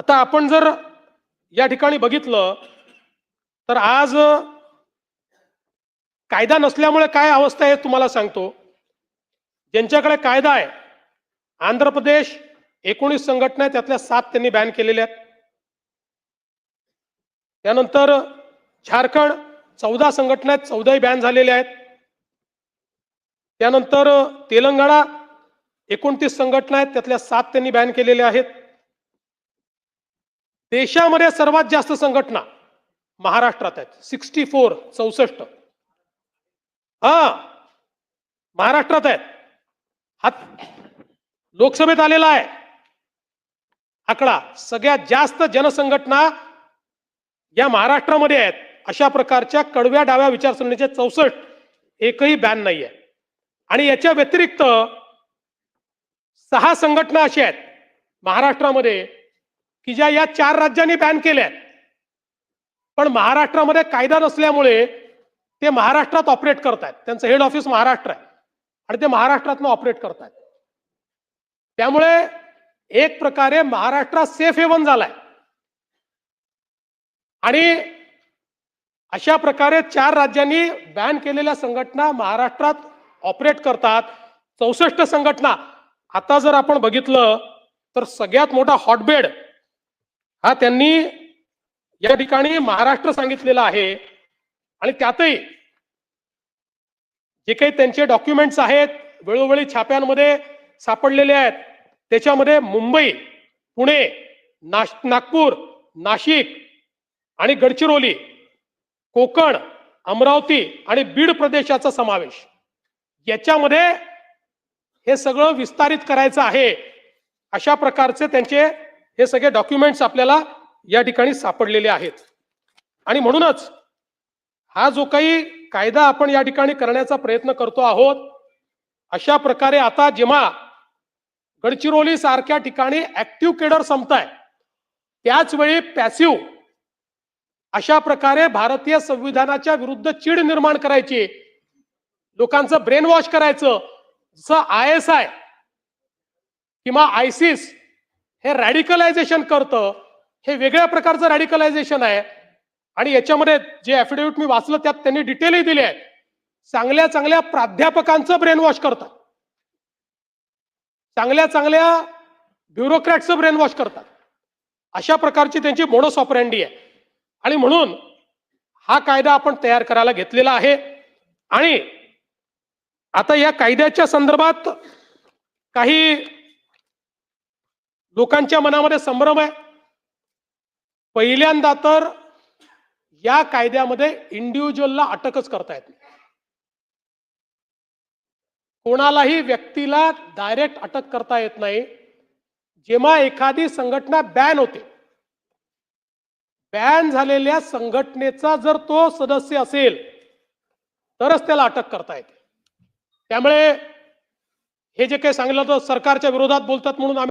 आता आपण जर या ठिकाणी बघितलं तर आज कायदा नसल्यामुळे काय अवस्था आहे तुम्हाला सांगतो. ज्यांच्याकडे कायदा आहे आंध्र प्रदेश एकोणीस संघटना आहे त्यातल्या सात त्यांनी बॅन केलेल्या आहेत. त्यानंतर झारखंड चौदा संघटना आहेत चौदाही बॅन झालेल्या आहेत. त्यानंतर तेलंगणा एकोणतीस संघटना आहेत त्यातल्या सात त्यांनी बॅन केलेल्या आहेत. देशामध्ये सर्वात जास्त संघटना महाराष्ट्रात आहेत. सिक्स्टी फोर चौसष्ट. हा महाराष्ट्रात आहेत. हा लोकसभेत आलेला आहे. आकडा सगळ्यात जास्त जनसंघटना या महाराष्ट्रामध्ये आहेत. अशा प्रकारच्या कडव्या डाव्या विचारसरणीचे चौसष्ट एकही बॅन नाही आहे आणि याच्या व्यतिरिक्त सहा संघटना अशा आहेत. महाराष्ट्रामध्ये की ज्या या चार राज्यांनी बॅन केल्या आहेत. पण महाराष्ट्रामध्ये कायदा नसल्यामुळे ते महाराष्ट्रात ऑपरेट करतायत. त्यांचं हेड ऑफिस महाराष्ट्र आहे. आणि ते महाराष्ट्रातनं ऑपरेट करतायत. त्यामुळे एक प्रकारे महाराष्ट्रात सेफ हेवन झालाय. आणि अशा प्रकारे चार राज्यांनी बॅन केलेल्या संघटना महाराष्ट्रात ऑपरेट करतात. चौसष्ट संघटना. आता जर आपण बघितलं तर सगळ्यात मोठा हॉटबेड हा त्यांनी या ठिकाणी महाराष्ट्र सांगितलेला आहे. आणि त्यातही जे काही त्यांचे डॉक्युमेंट्स आहेत वेळोवेळी छाप्यांमध्ये सापडलेले आहेत. त्याच्यामध्ये मुंबई पुणे नाश नागपूर नाशिक आणि गडचिरोली कोकण अमरावती आणि बीड प्रदेशाचा समावेश. याच्यामध्ये हे सगळं विस्तारित करायचं आहे अशा प्रकारचे त्यांचे हे सगळे डॉक्युमेंट्स आपल्याला या ठिकाणी सापडलेले आहेत. आणि म्हणूनच हा जो काही कायदा आपण या ठिकाणी करण्याचा प्रयत्न करतो आहोत अशा प्रकारे आता जेव्हा गडचिरोली सारख्या ठिकाणी ऍक्टिव्ह केडर संपताय त्याच वेळी पॅसिव्ह अशा प्रकारे भारतीय संविधानाच्या विरुद्ध चीड निर्माण करायची लोकांचं ब्रेन वॉश करायचं जसं आय एस आय किंवा आयसिस हे रॅडिकलायझेशन करतं. हे वेगळ्या प्रकारचं रॅडिकलायझेशन आहे. आणि याच्यामध्ये जे ऍफिडेव्हिट मी वाचलं त्यात त्यांनी डिटेलही दिले आहेत चांगल्या चांगल्या प्राध्यापकांचं ब्रेन वॉश करतात. चांगल्या चांगल्या ब्युरोक्रॅटचं ब्रेन वॉश करतात. अशा प्रकारची त्यांची मोडस ऑपरँडी आहे. आणि म्हणून हा कायदा आपण तयार करायला घेतलेला आहे. आणि आता या कायद्याच्या संदर्भात काही लोकांच्या मनामध्ये संभ्रम आहे. पहिल्यांदा तर या कायद्यामध्ये इंडिव्हिज्युअलला अटकच करता येत नाही. कोणालाही व्यक्तीला डायरेक्ट अटक करता येत नाही. जेव्हा एखादी संघटना बॅन होते. बॅन झालेल्या संघटनेचा जर तो सदस्य असेल तरच त्याला अटक करता येते. त्यामुळे हे जे काही सांगितलं होतं सरकारच्या विरोधात बोलतात म्हणून आम्ही